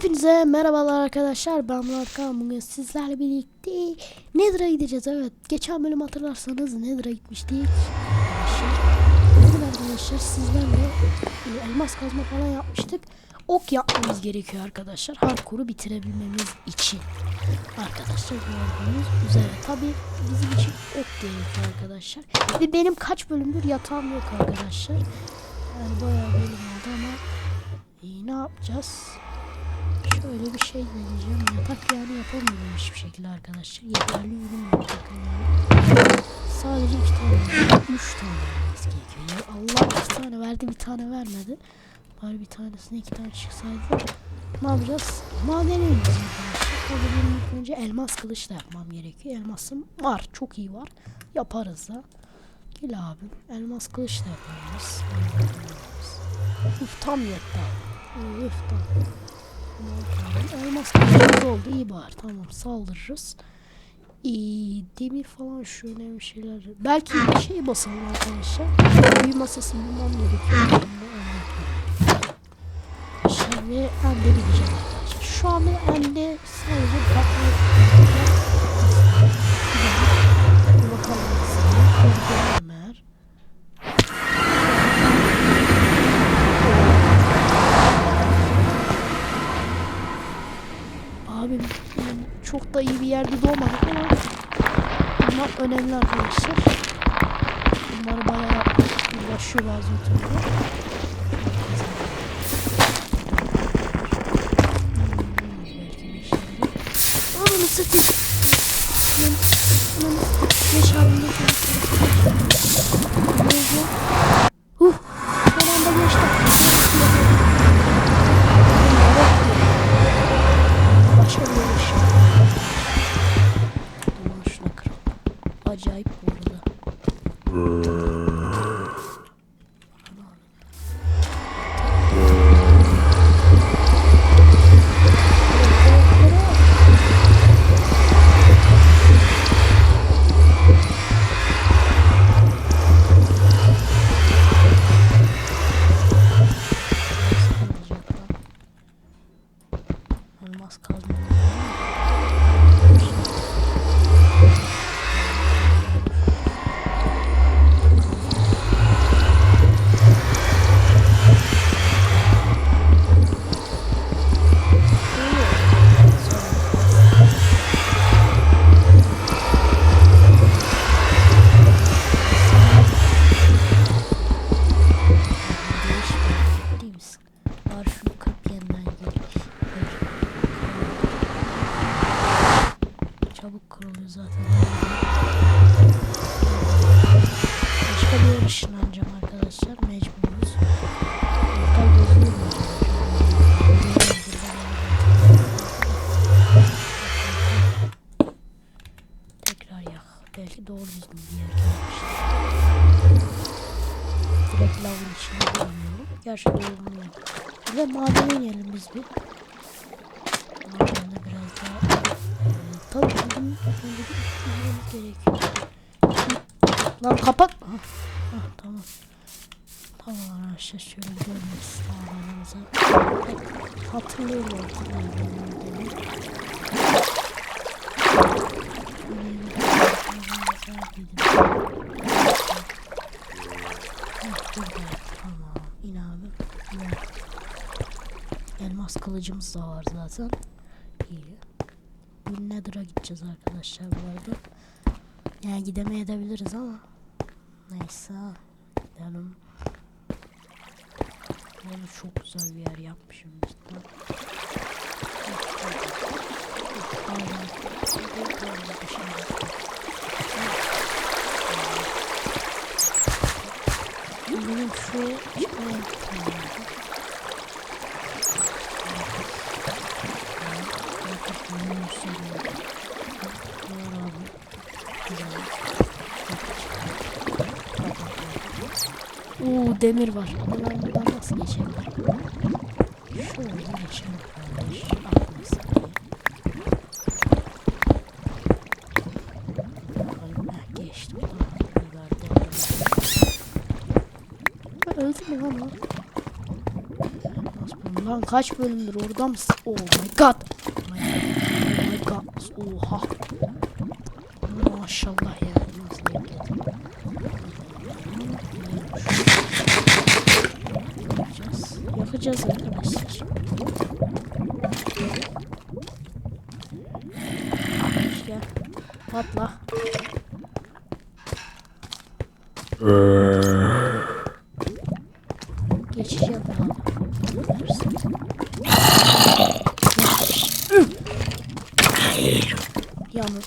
Hepinize merhabalar arkadaşlar. Ben Murat Kağan. Bugün sizlerle birlikte Nether'a gideceğiz. Evet geçen bölüm hatırlarsanız Nether'a gitmiştik. Bugün arkadaşlar? Sizlerle e, elmas kazma falan yapmıştık. Ok yapmamız gerekiyor arkadaşlar. Hardcore'u bitirebilmemiz için. Arkadaşlar gördüğünüz üzere. Tabi bizim için ok gerekiyor arkadaşlar. Ve benim kaç bölümdür yatağım yok arkadaşlar. Yani bayağı bölüm oldu ama İyi ne yapacağız? Şöyle bir şey deneyeceğim. Yatak yani yapamıyorum hiçbir şekilde arkadaşlar. Yeterli ürün yok. Sadece iki tane. Üç tane vermesi gerekiyor. Allah iki tane verdi bir tane vermedi. Bari bir tanesine iki tane çıksaydı. Ne yapacağız? Madene ineceğiz arkadaşlar. Tabii benim önce elmas kılıç da yapmam gerekiyor. Elmasım var. Çok iyi var. Yaparız da. Gel abim. Elmas kılıç da yaparız. Uf tam yetti abi. Uf tam. Elmas kılıcımız oldu. iyi bari. Tamam saldırırız. İyi, demir falan şu önemli şeyler. Belki bir şey basalım arkadaşlar. Büyü masası bulmam gerekiyor. Şimdi ende gideceğim arkadaşlar. Şu anda ende önemli arkadaşlar. Bunları bayağı uğraşıyor bazı youtuberlar. Ananı satayım. ャイポールだ。マスカードのね。Direkt lavın içine koymuyorum. Gerçi doğru yak. Ve madene inelim biz bir. Madende biraz daha... Ee, tabii bizim önce bir üstümüz gerekiyor. Lan kapat. Ah, ah, tamam. Tamam arkadaşlar şöyle görmek sağlamamıza. Hatırlıyorum artık nereden olduğunu. Tamam. İn abi. İn abi. Elmas kılıcımız da var zaten. İyi. Bu Nether'a gideceğiz arkadaşlar bu arada. Yani gidemeyebiliriz ama. Neyse. Gidelim. Yani çok güzel bir yer yapmışım cidden. Benim şu çıkmaya Oo demir var. Ama ben buradan nasıl geçeyim? Şöyle geçelim kardeş. Bakalım. Heh, geçtim. Ben öldüm mü lan o? Lan kaç bölümdür orada mısın? Oh my god. Oh my god. Oha. Maşallah ya. Nasıl denk geldi? Yakacağız. Yakacağız arkadaşlar. Gel. Patla. Geçeceğim. Versin. Yalnız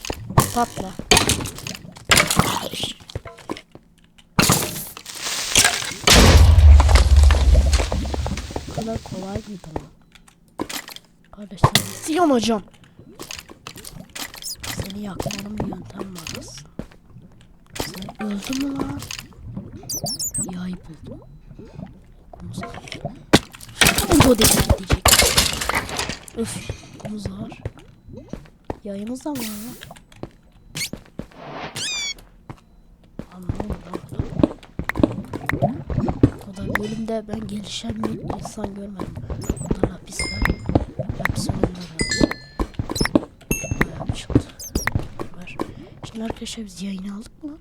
patla. Bu kadar lan? Kardeşler Siyon hocam. Seni yakmanın bir yöntem var aslında. Sen öldün mü lan? Yay buldum. Okumuz var. Bu değil diyecek. Öf. Okumuz var. Yayımız da var lan? Anlamadım lan. O bölümde ben gelişen bir insan görmedim. Burada lapis var. Lapis bir çıktı. Var. Şimdi arkadaşlar biz yayını aldık mı?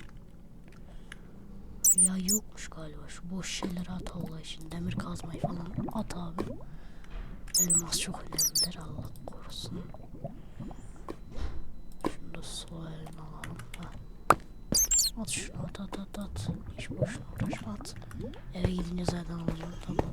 Ya yokmuş galiba. Şu boş şeyleri at Allah için. Demir kazmayı falan at abi. Elmas çok önemlidir. Allah korusun. Şunu da eline alalım. At şunu at at at at. Hiç boşuna uğraşma at. Eve gidince zaten alacağım tamam.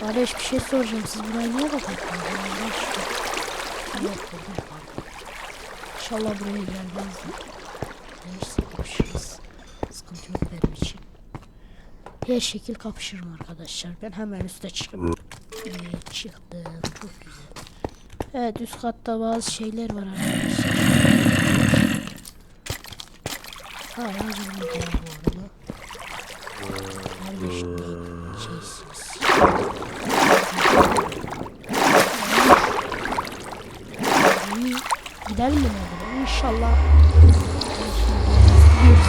Kardeş bir şey soracağım. Siz buraya niye bakıyorsunuz? Yok buldum pardon. İnşallah buraya gelmezler. Neyse kapışırız. Sıkıntı yok benim için. Her şekil kapışırım arkadaşlar. Ben hemen üste çıktım. Evet çıktım. Çok güzel. Evet üst katta bazı şeyler var arkadaşlar. Hala bilmiyorum bu arada. Kardeş ne şeysiniz. İyi. Gidelim mi? İnşallah. Gidiyoruz.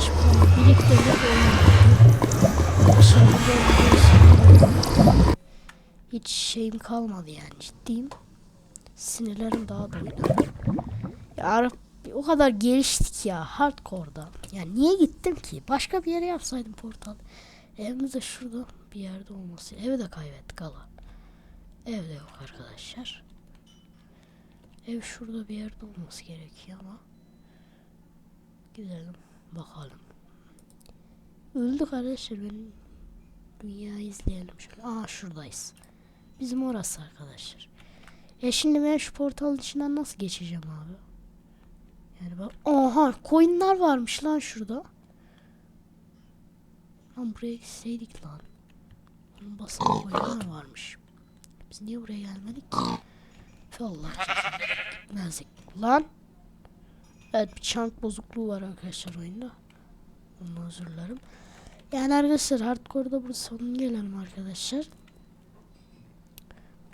225 puan. Hiç şeyim kalmadı yani ciddiyim. Sinirlerim daha da. Ya o kadar geliştik ya hardcore'da. Ya niye gittim ki? Başka bir yere yapsaydım portal. Evimiz de şurada bir yerde olması. Evi de kaybettik hala. Evde yok arkadaşlar. Ev şurada bir yerde olması gerekiyor ama. Gidelim bakalım. Öldük arkadaşlar benim dünyayı izleyelim şöyle. Aa şuradayız. Bizim orası arkadaşlar. E şimdi ben şu portalın içinden nasıl geçeceğim abi? Yani bak. Aha coinler varmış lan şurada. Lan buraya gitseydik lan. Onun basan coinler varmış. Biz niye buraya gelmedik ki? Allah Gitmezdik. Lan. Evet bir chunk bozukluğu var arkadaşlar oyunda. Ondan özür. Yani arkadaşlar hardcore'da bu sonuna gelelim arkadaşlar.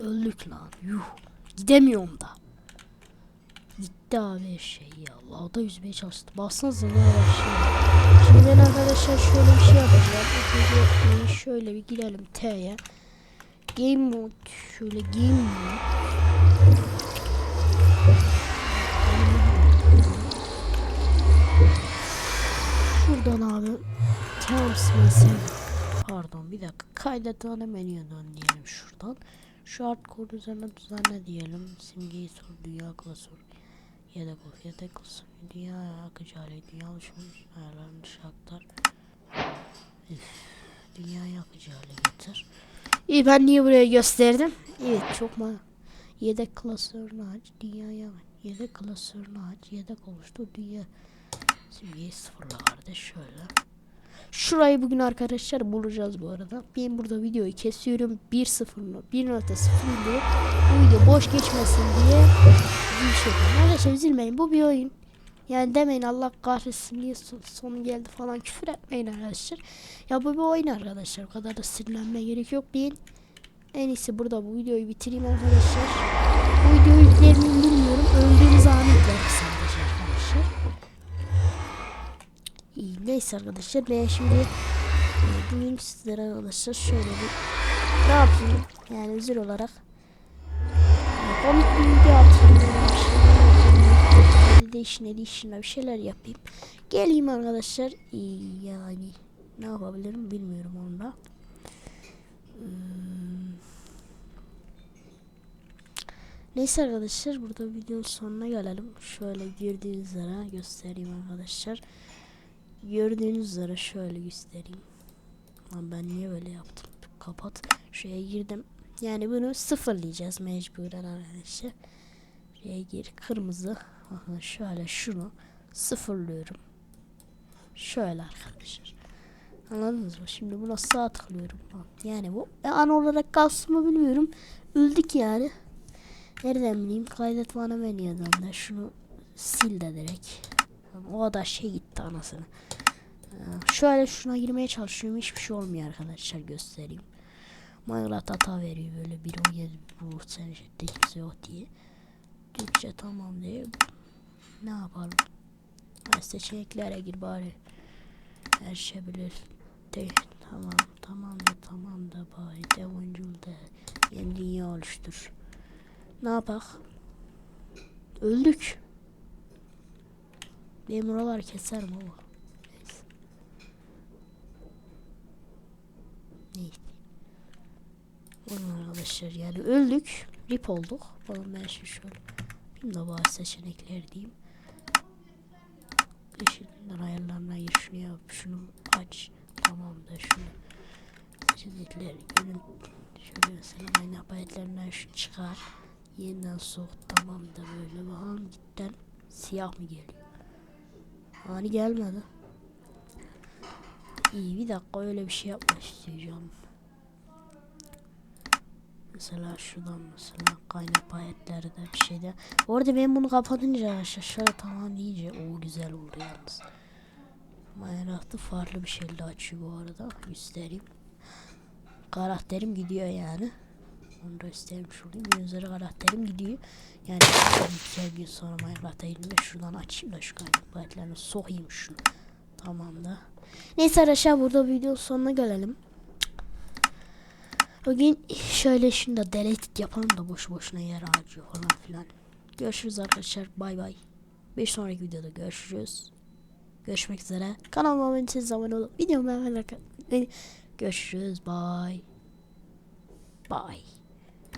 Öldük lan. Yuh. Gidemiyorum da. Gitti abi şey ya. Allah o da yüzmeye çalıştı. Baksanıza ne kadar şey. Şimdi ben arkadaşlar şöyle bir şey yapacağım. Şöyle bir girelim T'ye. Game mode. Şöyle game mode. Abi. Terms mesela. Pardon bir dakika. Kaydetten menüye dön diyelim şuradan. Şu art kod üzerine düzenle diyelim. Simgeyi sor, dünya klasör. Yedek of, yedek klasör. Dünya akıcı hali, dünya oluşmuş ayarlarını dışı aktar. Üf, dünyayı akıcı hale getir. İyi ben niye buraya gösterdim? Evet çok ma Yedek klasörünü aç. Dünyaya yedek klasörünü aç. Yedek oluştur. Dünya simgeyi sıfırla şöyle. Şurayı bugün arkadaşlar bulacağız bu arada. Ben burada videoyu kesiyorum. 1.0 1.0 diye bu video boş geçmesin diye bir şey. Arkadaşlar üzülmeyin bu bir oyun. Yani demeyin Allah kahretsin diye son- sonu geldi falan küfür etmeyin arkadaşlar. Ya bu bir oyun arkadaşlar. O kadar da sinirlenmeye gerek yok değil. En iyisi burada bu videoyu bitireyim arkadaşlar. Bu videoyu miyim bilmiyorum. Öldüğümüz neyse arkadaşlar ben şimdi e, bugün sizlere arkadaşlar şöyle bir ne yapayım yani özür olarak e, komik bir video atayım böyle bir şeyler yapayım. Değişin edişinle bir şeyler yapayım. Geleyim arkadaşlar İyi, yani ne yapabilirim bilmiyorum onda. Hmm. Neyse arkadaşlar burada videonun sonuna gelelim. Şöyle gördüğünüz üzere göstereyim arkadaşlar. Gördüğünüz üzere şöyle göstereyim. Lan ben niye böyle yaptım? Kapat. Şuraya girdim. Yani bunu sıfırlayacağız mecburen arkadaşlar. Şuraya gir. Kırmızı. Bakın şöyle şunu sıfırlıyorum. Şöyle arkadaşlar. Anladınız mı? Şimdi buna sağ tıklıyorum. Yani bu e, an olarak kalsın mı bilmiyorum. Öldük yani. Nereden bileyim? Kaydet bana menüden de şunu sil de direkt. O da şey gitti anasını. Şöyle şuna girmeye çalışıyorum. Hiçbir şey olmuyor arkadaşlar göstereyim. Minecraft hata veriyor böyle bir o yedi bu sen işte kimse yok diye. Türkçe tamam diye. Ne yapalım? Ha, seçeneklere gir bari. Her şey bilir. De, tamam tamam da tamam da bari de oyuncul da yeni dünya oluştur. Ne yapak? Öldük. Benim oralar keser baba. Neyse. Neyse. Onun arkadaşlar yani öldük. Rip olduk. Oğlum ben şu şöyle. Şimdi de bazı seçenekler diyeyim. Işıklar ayarlarına gir şunu yap. Şunu aç. Tamam da şunu. Seçenekler görün. Şöyle mesela aynı apayetlerinden şu çıkar. Yeniden soğuk tamam da böyle. Bakalım cidden siyah mı geliyor? Hani gelmedi. İyi bir dakika öyle bir şey yapmak istiyorum. Mesela şuradan mesela kaynak payetlerde bir şeyde. Orada ben bunu kapatınca arkadaşlar şöyle tamam iyice o güzel oldu yalnız. Minecraft'ı farklı bir şekilde açıyor bu arada. Göstereyim. Karakterim gidiyor yani. Onu göstermiş olayım. Bir üzere karakterim gidiyor. Yani bir gün sonra Minecraft'a elimde şuradan açayım da şu kaynak payetlerini sokayım şunu. Tamam da. Neyse arkadaşlar burada videonun sonuna gelelim. Bugün şöyle şunu da delete yapalım da boş boşuna yer harcıyor falan filan. Görüşürüz arkadaşlar. Bay bay. Bir sonraki videoda görüşürüz. Görüşmek üzere. Kanalıma abone değilseniz abone olun. Videomu beğenmeyi Görüşürüz. Bye. Bye.